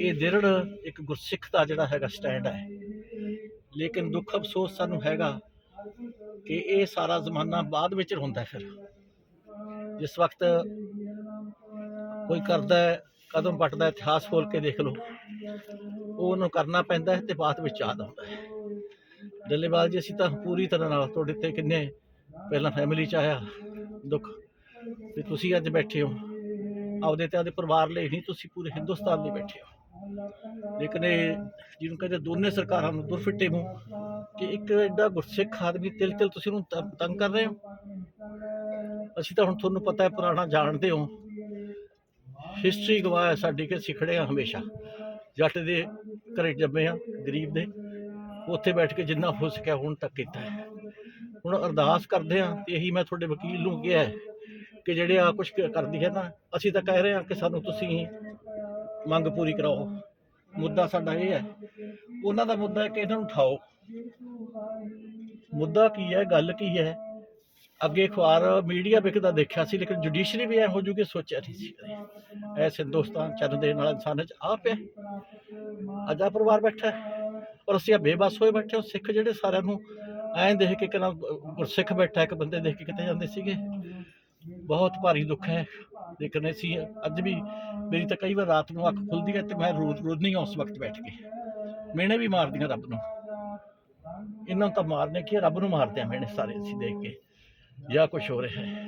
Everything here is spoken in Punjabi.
ਇਹ ਦਿਰੜ ਇੱਕ ਗੁਰਸਿੱਖ ਦਾ ਜਿਹੜਾ ਹੈਗਾ ਸਟੈਂਡ ਹੈ। ਲੇਕਿਨ ਦੁੱਖ ਅਫਸੋਸ ਸਾਨੂੰ ਹੈਗਾ ਕਿ ਇਹ ਸਾਰਾ ਜ਼ਮਾਨਾ ਬਾਅਦ ਵਿੱਚ ਹੁੰਦਾ ਫਿਰ। ਜਿਸ ਵਕਤ ਕੋਈ ਕਰਦਾ ਕਦਮ ਪੱਟਦਾ ਇਤਿਹਾਸ ਖੋਲ ਕੇ ਦੇਖ ਲਓ ਉਹਨੂੰ ਕਰਨਾ ਪੈਂਦਾ ਹੈ ਤੇ ਬਾਅਦ ਵਿੱਚ ਯਾਦ ਆਉਂਦਾ ਹੈ। ਡੱਲੇਵਾਲ ਜੀ, ਅਸੀਂ ਤਾਂ ਪੂਰੀ ਤਰ੍ਹਾਂ ਨਾਲ ਤੁਹਾਡੇ ਤੇ ਕਿੰਨੇ ਪਹਿਲਾਂ ਫੈਮਿਲੀ ਚ ਆਇਆ ਦੁੱਖ ਤੇ ਤੁਸੀਂ ਅੱਜ ਬੈਠੇ ਹੋ। ਆਪਦੇ ਤੇ ਆਪਦੇ ਪਰਿਵਾਰ ਲਈ ਨਹੀਂ, ਤੁਸੀਂ ਪੂਰੇ ਹਿੰਦੁਸਤਾਨ ਲਈ ਬੈਠੇ ਹੋ। ਲੇਕਿਨ ਇਹ ਜਿਹਨੂੰ ਕਹਿੰਦੇ ਦੋਨੇ ਸਰਕਾਰਾਂ ਨੂੰ ਦੁਰਫਿੱਟੇ ਮੂੰਹ ਕਿ ਇੱਕ ਐਡਾ ਗੁਰਸਿੱਖ ਆਦਮੀ ਤਿਲ ਤਿਲ ਤੁਸੀਂ ਉਹਨੂੰ ਤੰਗ ਕਰ ਰਹੇ ਹੋ? ਅਸੀਂ ਤਾਂ ਹੁਣ ਤੁਹਾਨੂੰ ਪਤਾ ਹੈ, ਪੁਰਾਣਾ ਜਾਣਦੇ ਹੋ। ਹਿਸਟਰੀ ਗਵਾਹ ਸਾਡੀ ਕਿ ਅਸੀਂ ਖੜੇ ਹਾਂ ਹਮੇਸ਼ਾ। ਜੱਟ ਦੇ ਘਰੇ ਜੰਮੇ ਆ ਗਰੀਬ ਦੇ। ਉੱਥੇ ਬੈਠ ਕੇ ਜਿੰਨਾ ਹੋ ਸਕਿਆ ਹੁਣ ਤੱਕ ਕੀਤਾ ਹੈ। ਹੁਣ ਅਰਦਾਸ ਕਰਦੇ ਆ ਤੇ ਇਹੀ ਮੈਂ ਤੁਹਾਡੇ ਵਕੀਲ ਨੂੰ ਕਿਹਾ ਹੈ ਕਿ ਜਿਹੜੇ ਆ ਕੁਝ ਕਰਦੀ ਹੈ ਨਾ ਅਸੀਂ ਤਾਂ ਕਹਿ ਰਹੇ ਹਾਂ ਕਿ ਸਾਨੂੰ ਤੁਸੀਂ ਮੰਗ ਪੂਰੀ ਕਰਾਓ। ਮੁੱਦਾ ਸਾਡਾ ਇਹ ਹੈ। ਉਹਨਾਂ ਦਾ ਮੁੱਦਾ ਹੈ ਕਿ ਇਹਨਾਂ ਨੂੰ ਉਠਾਓ। ਮੁੱਦਾ ਕੀ ਹੈ, ਗੱਲ ਕੀ ਹੈ? ਅੱਗੇ ਅਖਬਾਰ, ਮੀਡੀਆ ਵਿਕਦਾ ਦੇਖਿਆ ਸੀ, ਲੇਕਿਨ ਜੁਡੀਸ਼ਰੀ ਵੀ ਐ ਹੋ ਜੂਗੀ ਸੋਚਿਆ ਨਹੀਂ ਸੀ ਕਦੇ। ਹਿੰਦੁਸਤਾਨ ਚੰਨ ਦੇ ਨਾਲ ਇਨਸਾਨ ਚ ਆ ਪਿਆ ਅੱਜ ਪਰਿਵਾਰ ਬੈਠਾ ਔਰ ਅਸੀਂ ਆ ਬੇਬਸ ਹੋਏ ਬੈਠੇ ਹਾਂ। ਸਿੱਖ ਜਿਹੜੇ ਸਾਰਿਆਂ ਨੂੰ ਐਂ ਦੇਖ ਕੇ ਕਿਨਾ ਗੁਰਸਿੱਖ ਬੈਠਾ, ਇੱਕ ਬੰਦੇ ਦੇਖ ਕੇ ਕਿਤੇ ਜਾਂਦੇ ਸੀਗੇ। ਬਹੁਤ ਭਾਰੀ ਦੁੱਖ ਹੈ ਲੇਕਿਨ ਅਸੀਂ ਅੱਜ ਵੀ ਮੇਰੀ ਤਾਂ ਕਈ ਵਾਰ ਰਾਤ ਨੂੰ ਅੱਖ ਖੁੱਲਦੀ ਹੈ ਤੇ ਮੈਂ ਰੋਜ਼ ਰੋਜ਼ ਨਹੀਂ ਉਸ ਵਕਤ ਬੈਠ ਕੇ ਮੈਨੇ ਵੀ ਮਾਰਦੀਆਂ ਰੱਬ ਨੂੰ। ਇਹਨਾਂ ਨੂੰ ਤਾਂ ਮਾਰਨੇ ਕੀ ਹੈ, ਰੱਬ ਨੂੰ ਮਾਰਦੇ ਆ ਮੈਨੇ ਸਾਰੇ ਅਸੀਂ ਦੇਖ ਕੇ। ਜਾਂ ਕੁਝ ਹੋ ਰਿਹਾ ਹੈ।